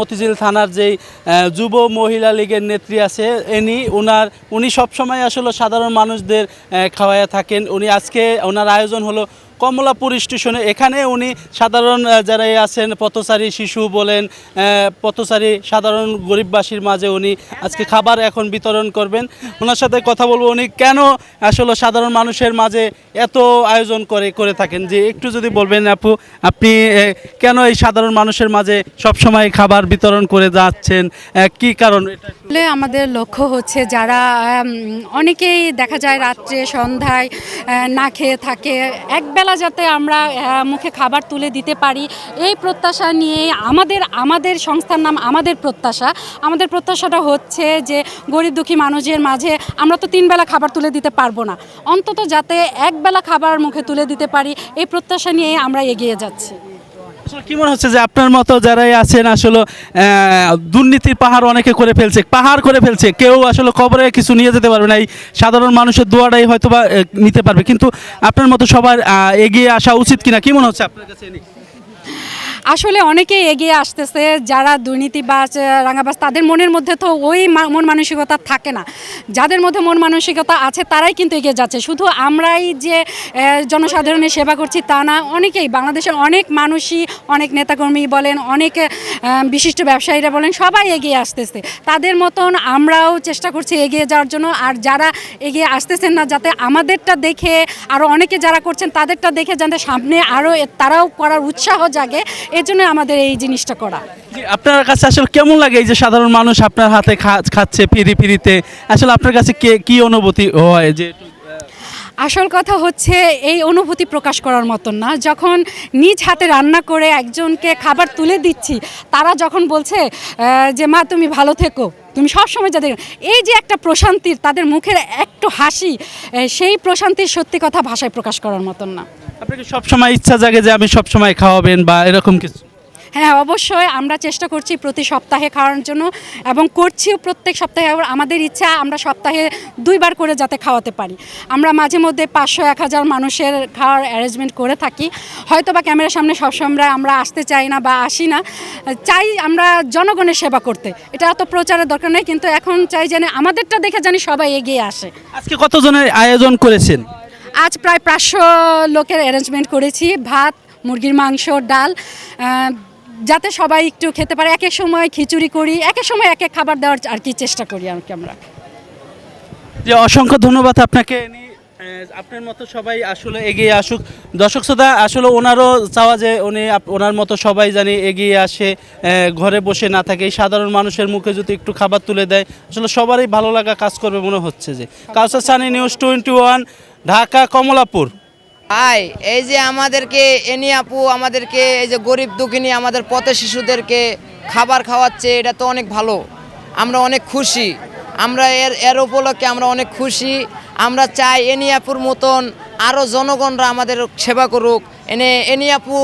মতিঝিল থানার যেই যুব মহিলা লীগের নেত্রী আছে, এনি ওনার উনি সবসময় আসলে সাধারণ মানুষদের খাওয়াইয়া থাকেন। উনি আজকে ওনার আয়োজন হলো কমলাপুর স্টেশনে। এখানে উনি সাধারণ আহ, যারা আছেন পথচারী শিশু বলেন পথচারী সাধারণ গরিববাসীর মাঝে উনি আজকে খাবার এখন বিতরণ করবেন। ওনার সাথে কথা বলব উনি কেন আসলে সাধারণ মানুষের মাঝে এত আয়োজন করে করে থাকেন? যে একটু যদি বলবেন আপু আপনি কেন এই সাধারণ মানুষের মাঝে সবসময় খাবার বিতরণ করে যাচ্ছেন? কি কারণ? আমাদের লক্ষ্য হচ্ছে যারা অনেকেই দেখা যায় রাত্রে সন্ধ্যায় না খেয়ে থাকে একবেলা যাতে আমরা মুখে খাবার তুলে দিতে পারি। এই প্রত্যাশা নিয়ে আমাদের আমাদের সংস্থার নাম আমাদের প্রত্যাশা। আমাদের প্রত্যাশাটা হচ্ছে যে গরিব দুঃখী মানুষের মাঝে আমরা তো তিন বেলা খাবার তুলে দিতে পারব না। অন্তত যাতে একবেলা খাবার মুখে তুলে দিতে পারি, এই প্রত্যাশা নিয়ে আমরা এগিয়ে যাচ্ছি। কি মনে হচ্ছে যে আপনার মতো যারাই আছেন আসলে দুর্নীতির পাহাড় অনেকে করে ফেলছে, পাহাড় করে ফেলছে, কেউ আসলে কবরে কিছু নিয়ে যেতে পারবে না, এই সাধারণ মানুষের দোয়াটাই হয়তো বা নিতে পারবে কিন্তু আপনার মতো সবার এগিয়ে আসা উচিত কিনা, কি মনে হচ্ছে আপনার কাছে? আসলে অনেকেই এগিয়ে আসতেছে, যারা দুর্নীতিবাজ রাঙাবাজ, তাদের মনের মধ্যে তো ওই মন মানসিকতা থাকে না। যাদের মধ্যে মন মানসিকতা আছে, তারাই কিন্তু এগিয়ে যাচ্ছে। শুধু আমরাই যে জনসাধারণের সেবা করছি তা না, অনেকেই বাংলাদেশের অনেক মানুষই, অনেক নেতাকর্মী বলেন, অনেক বিশিষ্ট ব্যবসায়ীরা বলেন, সবাই এগিয়ে আসতেছে। তাদের মতন আমরাও চেষ্টা করছি এগিয়ে যাওয়ার জন্য, আর যারা এগিয়ে আসতেছেন না, যাতে আমাদেরটা দেখে আরও অনেকে যারা করছেন, তাদেরটা দেখে যাতে সামনে আরও তারাও করার উৎসাহ জাগে। এর জন্য আমাদের এই জিনিসটা করা। আপনার কাছে আসলে কেমন লাগে এই যে সাধারণ মানুষ আপনার হাতে খাচ্ছে ফিরি ফিরিতে আসলে আপনার কাছে কে কি অনুভূতি হয় যে আসল কথা হচ্ছে এই অনুভূতি প্রকাশ করার মতন না। যখন নিজ হাতে রান্না করে একজনকে খাবার তুলে দিচ্ছি তারা যখন বলছে যে মা তুমি ভালো থেকো। তুমি সবসময় যাদের, এই যে একটা প্রশান্তির, তাদের মুখের একটু হাসি সেই প্রশান্তির সত্যি কথা ভাষায় প্রকাশ করার মতন না। আপনাকে সবসময় ইচ্ছা জাগে যে আমি সবসময় খাওয়াবেন বা এরকম কিছু? হ্যাঁ অবশ্যই আমরা চেষ্টা করছি প্রতি সপ্তাহে খাওয়ার জন্য এবং করছিও প্রত্যেক সপ্তাহে। আমাদের ইচ্ছা আমরা সপ্তাহে দুইবার করে যাতে খাওয়াতে পারি। আমরা মাঝে মধ্যে পাঁচশো এক হাজার মানুষের খাওয়ার অ্যারেঞ্জমেন্ট করে থাকি। হয়তো বা ক্যামেরার সামনে সবসময় আমরা আসতে চাই না বা আসি না। চাই আমরা জনগণের সেবা করতে। এটা এত প্রচারের দরকার নেই কিন্তু এখন চাই যেন আমাদেরটা দেখে জানি সবাই এগিয়ে আসে। আজকে কতজনের আয়োজন করেছেন? আজ প্রায় পাঁচশো লোকের অ্যারেঞ্জমেন্ট করেছি। ভাত মুরগির মাংস ডাল যাতে সবাই একটু খেতে পারে এক এক সময় খিচুড়ি করি এক এক সময় এক এক খাবার দেওয়ার আর কি চেষ্টা করি আর কি আমরা। যে অসংখ্য ধন্যবাদ আপনাকে। আপনার মতো সবাই আসলে এগিয়ে আসুক। দর্শক শ্রোতা আসলে ওনারও চাওয়া যে উনি ওনার মতো সবাই জানি এগিয়ে আসে ঘরে বসে না থাকে। সাধারণ মানুষের মুখে যদি একটু খাবার তুলে দেয় আসলে সবারই ভালো লাগা কাজ করবে মনে হচ্ছে যে। Kawsar Sunny news twenty one Dhaka Kamalapur. ভাই, এই যে আমাদেরকে এনি আপু, আমাদেরকে, এই যে গরিব দুঃখিনী আমাদের পথে শিশুদেরকে খাবার খাওয়াচ্ছে, এটা তো অনেক ভালো। আমরা অনেক খুশি। আমরা এর এর উপলক্ষে আমরা অনেক খুশি। আমরা চাই এনি আপুর মতন আরও জনগণরা আমাদের সেবা করুক। এনে এনি আপু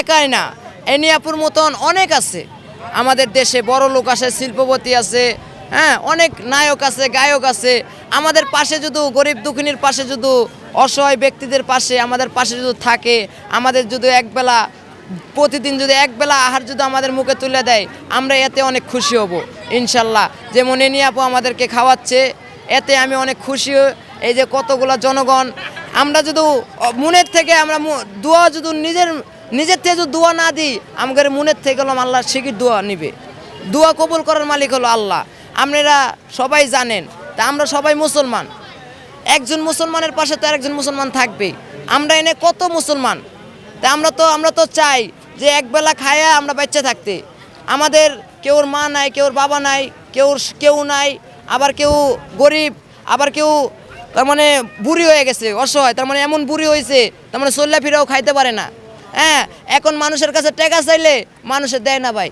একাই না এনি আপুর মতন অনেক আছে। আমাদের দেশে বড় লোক আছে, শিল্পপতি আছে হ্যাঁ অনেক নায়ক আছে, গায়ক আছে। আমাদের পাশে যদি, গরিব দুঃখিনীর পাশে যদি অসহায় ব্যক্তিদের পাশে, আমাদের পাশে যদি থাকে, আমাদের যদি একবেলা প্রতিদিন যদি একবেলা আহার যদি আমাদের মুখে তুলে দেয়, আমরা এতে অনেক খুশি হব, ইনশাল্লাহ। যেমন এনি আপু আমাদেরকে খাওয়াচ্ছে, এতে আমি অনেক খুশি। এই যে কতগুলো জনগণ, আমরা যদি মনের থেকে আমরা দোয়া যদি নিজের নিজের থেকে যদি দোয়া না দিই, আমাদের মনের থেকে হলাম আল্লাহ শিখির দোয়া নিবে। দোয়া কবুল করার মালিক হলো আল্লাহ। আপনারা সবাই জানেন, তা আমরা সবাই মুসলমান। একজন মুসলমানের পাশে তো আরেকজন মুসলমান থাকবে। আমরা এনে কত মুসলমান? তা আমরা তো আমরা তো চাই যে একবেলা খায়া আমরা বাচ্চা থাকতে। আমাদের কেউর মা নাই কেউর বাবা নাই কেউর কেউ নাই আবার কেউ গরিব আবার কেউ তার মানে বুড়ি হয়ে গেছে অসহায়। তার মানে এমন বুড়ি হয়েছে তার মানে চল্লা ফিরাও খাইতে পারে না। হ্যাঁ এখন মানুষের কাছে টাকা চাইলে মানুষের দেয় না ভাই।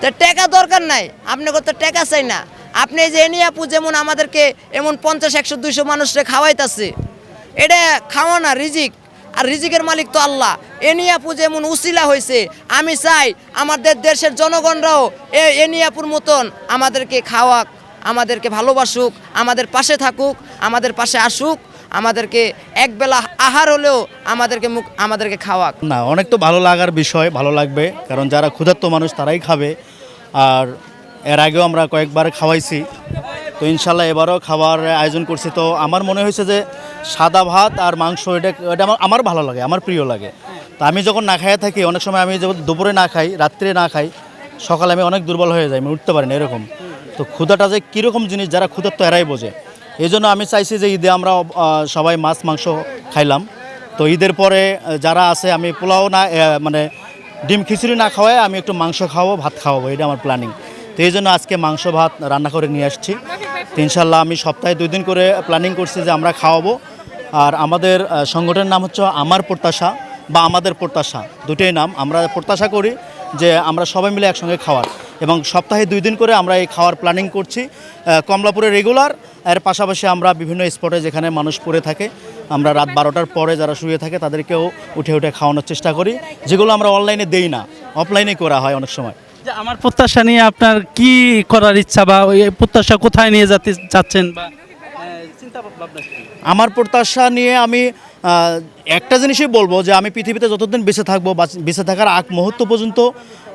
তা টাকা দরকার নাই আপনাকে তো টাকা চাই না। আপনি যে এনি আপু যেমন আমাদেরকে এমন পঞ্চাশ, একশো, দুইশো মানুষকে খাওয়াইতাছে, এটা খাওয়া না রিজিক। আর রিজিকের মালিক তো আল্লাহ। এনি আপু যেমন উসিলা হয়েছে আমি চাই আমাদের দেশের জনগণরাও এ এনি আপুর মতন আমাদেরকে খাওয়াক, আমাদেরকে ভালোবাসুক, আমাদের পাশে থাকুক, আমাদের পাশে আসুক, আমাদেরকে একবেলা আহার হলেও আমাদেরকে মুখ, আমাদেরকে খাওয়াক। না, অনেক তো ভালো লাগার বিষয়, ভালো লাগবে। কারণ যারা ক্ষুধার্ত মানুষ তারাই খাবে। আর এর আগেও আমরা কয়েকবার খাওয়াইছি। তো ইনশাল্লাহ এবারও খাবার আয়োজন করছি। তো আমার মনে হয়েছে যে সাদা ভাত আর মাংস, এটা এটা আমার আমার ভালো লাগে, আমার প্রিয় লাগে। তা আমি যখন না খাইয়ে থাকি, অনেক সময় আমি যখন দুপুরে না খাই, রাত্রে না খাই, সকালে আমি অনেক দুর্বল হয়ে যাই, আমি উঠতে পারি না এরকম। তো ক্ষুধাটা যে কীরকম জিনিস, যারা ক্ষুধার তো এরাই বোঝে। এই জন্য আমি চাইছি যে ঈদে আমরা সবাই মাছ, মাংস খাইলাম। তো ঈদের পরে যারা আছে, আমি পোলাও না মানে ডিম খিচুড়ি না খাওয়ায়, আমি একটু মাংস খাওয়াবো, ভাত খাওয়াবো, এটা আমার প্ল্যানিং তো এই জন্য আজকে মাংস ভাত রান্না করে নিয়ে আসছি। ইনশাল্লাহ আমি সপ্তাহে দুই দিন করে প্ল্যানিং করছি যে আমরা খাওয়াবো। আর আমাদের সংগঠনের নাম হচ্ছে আমার প্রত্যাশা বা আমাদের প্রত্যাশা। দুটোই নাম। আমরা প্রত্যাশা করি যে আমরা সবাই মিলে একসঙ্গে খাওয়ার। এবং সপ্তাহে দুই দিন করে আমরা এই খাওয়ার প্ল্যানিং করছি। কমলাপুরে রেগুলার এর পাশাপাশি আমরা বিভিন্ন স্পটে যেখানে মানুষ পড়ে থাকে, আমরা রাত বারোটার পরে যারা শুয়ে থাকে তাদেরকেও উঠে উঠে খাওয়ানোর চেষ্টা করি। যেগুলো আমরা অনলাইনে দেই না অফলাইনে করা হয় অনেক সময়। আমার প্রত্যাশা নিয়ে আপনার কি করার ইচ্ছা বা প্রত্যাশা কোথায় নিয়ে যেতে চাচ্ছেন বা আমার প্রত্যাশা নিয়ে আমি একটা জিনিসই বলব যে আমি পৃথিবীতে যতদিন বেঁচে থাকব বেঁচে থাকার আগ মুহূর্ত পর্যন্ত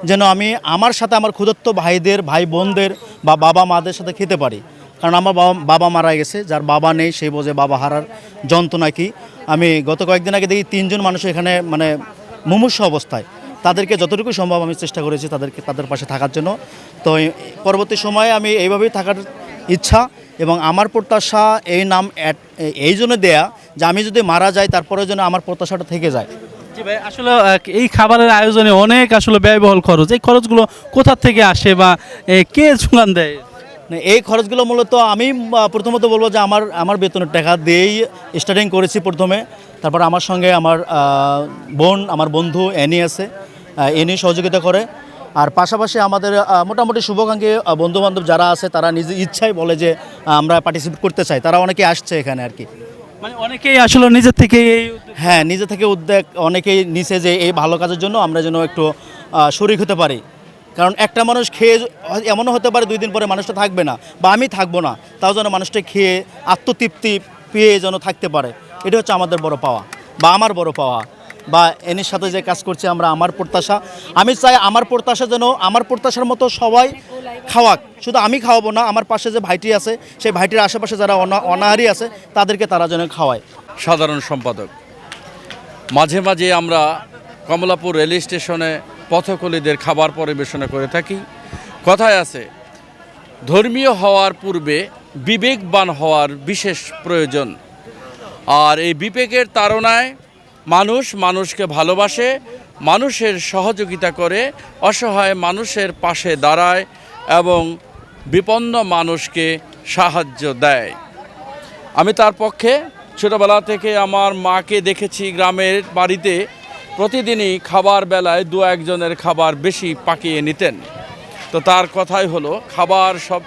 যেন আমি আমার সাথে আমার ক্ষুদত্ত ভাইদের, ভাই বোনদের বা বাবা মাদের সাথে খেতে পারি। কারণ আমার বাবা বাবা মারা গেছে, যার বাবা নেই সেই বোঝে বাবা হারার যন্ত্রণা কি। আমি গত কয়েকদিন আগে দেখি তিনজন মানুষ এখানে মানে মুমূর্ষ অবস্থায়। তাদেরকে যতটুকু সম্ভব আমি চেষ্টা করেছি তাদেরকে তাদের পাশে থাকার জন্য। তো পরবর্তী সময়ে আমি এইভাবেই থাকার ইচ্ছা এবং আমার প্রত্যাশা এই নাম এই জন্য দেয়া যে আমি যদি মারা যাই তারপরে যেন আমার প্রত্যাশাটা থেকে যায়। জি ভাই আসলে এই খাবারের আয়োজনে অনেক আসলে ব্যয়বহুল খরচ। এই খরচগুলো কোথা থেকে আসে বা কে যোগান দেয়? এই খরচগুলো মূলত আমি প্রথমত বলব যে আমার আমার বেতনের টাকা দিয়েই স্টার্টিং করেছি প্রথমে। তারপর আমার সঙ্গে আমার বোন আমার বন্ধু অ্যানি আছে। এনি সহযোগিতা করে। আর পাশাপাশি আমাদের মোটামুটি শুভাকাঙ্ক্ষী বন্ধু বান্ধব যারা আছে তারা নিজে ইচ্ছাই বলে যে আমরা পার্টিসিপেট করতে চাই। তারা অনেকে আসছে এখানে আর কি। মানে অনেকেই আসলে নিজের থেকে হ্যাঁ নিজে থেকে উদ্যোগ অনেকেই নিছে যে এই ভালো কাজের জন্য আমরা যেন একটু শরিক হতে পারি। কারণ একটা মানুষ খেয়ে এমনও হতে পারে দুই দিন পরে মানুষটা থাকবে না বা আমি থাকব না তাও যেন মানুষটা খেয়ে আত্মতৃপ্তি পেয়ে যেন থাকতে পারে। এটা হচ্ছে আমাদের বড় পাওয়া বা আমার বড় পাওয়া। বা এনির সাথে যে কাজ করছি আমরা, আমার প্রত্যাশা। আমি চাই আমার প্রত্যাশা যেন, আমার প্রত্যাশার মতো সবাই খাওয়াক। শুধু আমি খাওয়াবো না, আমার পাশে যে ভাইটি আছে, সেই ভাইটির আশেপাশে যারা অনা অনাহারি আছে, তাদেরকে তারা যেন খাওয়ায়। সাধারণ সম্পাদক, মাঝে মাঝে আমরা কমলাপুর রেল স্টেশনে পথকলিদের খাবার পরিবেশনা করে থাকি। কথায় আছে, ধর্মীয় হওয়ার পূর্বে বিবেকবান হওয়ার বিশেষ প্রয়োজন। আর এই বিবেকের তাড়নায় মানুষ মানুষকে ভালোবাসে, মানুষের সহযোগিতা করে, অসহায় মানুষের পাশে দাঁড়ায় এবং বিপন্ন মানুষকে সাহায্য দেয়। আমি তার পক্ষে ছোটোবেলা থেকে আমার মাকে দেখেছি গ্রামের বাড়িতে। প্রতিদিনই খাবার বেলায় দু একজনের খাবার বেশি পাকিয়ে নিতেন। তো তার কথাই হলো, খাবার সব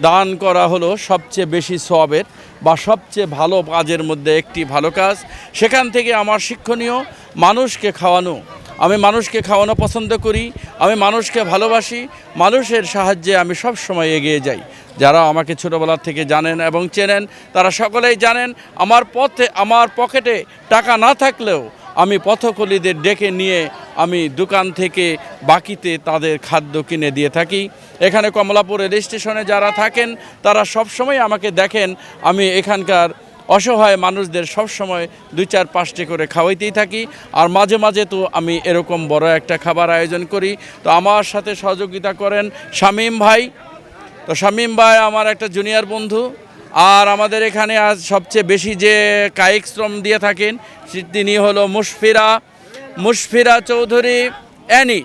দান করা হলো সবচেয়ে বেশি সবের বা সবচেয়ে ভালো কাজের মধ্যে একটি ভালো কাজ, সেখান থেকে আমার শিক্ষণীয় মানুষকে খাওয়ানো। আমি মানুষকে খাওয়ানো পছন্দ করি, আমি মানুষকে ভালোবাসি, মানুষের সাহায্যে আমি সব সময় এগিয়ে যাই। যারা আমাকে ছোটোবেলার থেকে জানেন এবং চেনেন, তারা সকলেই জানেন, আমার পথে, আমার পকেটে টাকা না থাকলেও আমি পথকলিদের ডেকে নিয়ে আমি দোকান থেকে বাকিতে তাদের খাদ্য কিনে দিয়ে থাকি। এখানে কমলাপুর রেল স্টেশনে যারা থাকেন, তারা সবসময় আমাকে দেখেন। আমি এখানকার অসহায় মানুষদের সব সময় দুই চার পাঁচটি করে খাওয়াইতেই থাকি। আর মাঝে মাঝে তো আমি এরকম বড় একটা খাবার আয়োজন করি। তো আমার সাথে সহযোগিতা করেন শামীম ভাই। তো শামীম ভাই আমার একটা জুনিয়র বন্ধু। আর আমাদের এখানে আজ সবচেয়ে বেশি যে কায়িক শ্রম দিয়ে থাকেন তিনি হলো মুশফিরা। মুশফিরা চৌধুরী, অ্যানি।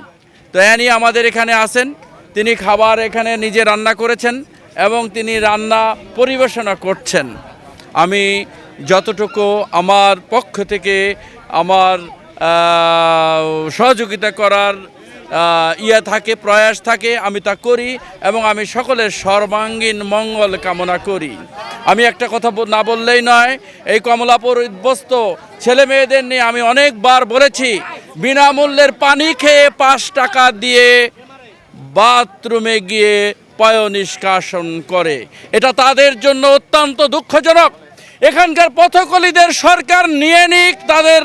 তো অ্যানি আমাদের এখানে আছেন। তিনি খাবার এখানে নিজে রান্না করেছেন এবং তিনি রান্না পরিবেশনা করছেন। আমি যতটুকু আমার পক্ষ থেকে আমার সহযোগিতা করার ইয়ে থাকে, প্রয়াস থাকে, আমি তা করি এবং আমি সকলের সর্বাঙ্গীন মঙ্গল কামনা করি। আমি একটা কথা না বললেই নয়, এই কমলাপুর উদ্বস্ত ছেলে মেয়েদের নিয়ে আমি অনেকবার বলেছি, বিনামূল্যের পানি খেয়ে পাঁচ টাকা দিয়ে বাথরুমে গিয়ে পয় নিষ্কাশন করে। এটা তাদের জন্য অত্যন্ত দুঃখজনক। এখানকার পথকলিদের সরকার নিয়ে নিক, তাদের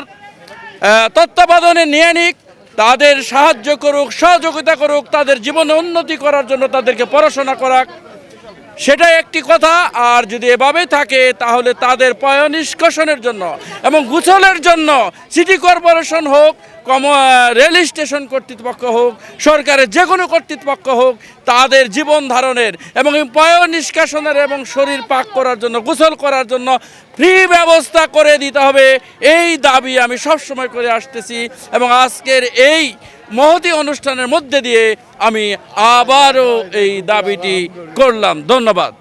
তত্ত্বাবধানে নিয়ে নিক, তাদের সাহায্য করুক, সহযোগিতা করুক, তাদের জীবনে উন্নতি করার জন্য তাদেরকে পড়াশোনা করাক। সেটা একটি কথা, আর যদি এভাবে থাকে, তাহলে তাদের পয় নিষ্কাশনের জন্য এবং গুছলের জন্য সিটি কর্পোরেশন হোক, কম রেল স্টেশন কর্তৃপক্ষ হোক, সরকারের যে কোনো কর্তৃপক্ষ হোক, তাদের জীবন ধারণের এবং পয় নিষ্কাশনের এবং শরীর পাক করার জন্য গোসল করার জন্য ফ্রি ব্যবস্থা করে দিতে হবে। এই দাবি আমি সবসময় করে আসতেছি এবং আজকের এই মহতি অনুষ্ঠানের মধ্যে দিয়ে আমি আবারও এই দাবিটি করলাম। ধন্যবাদ।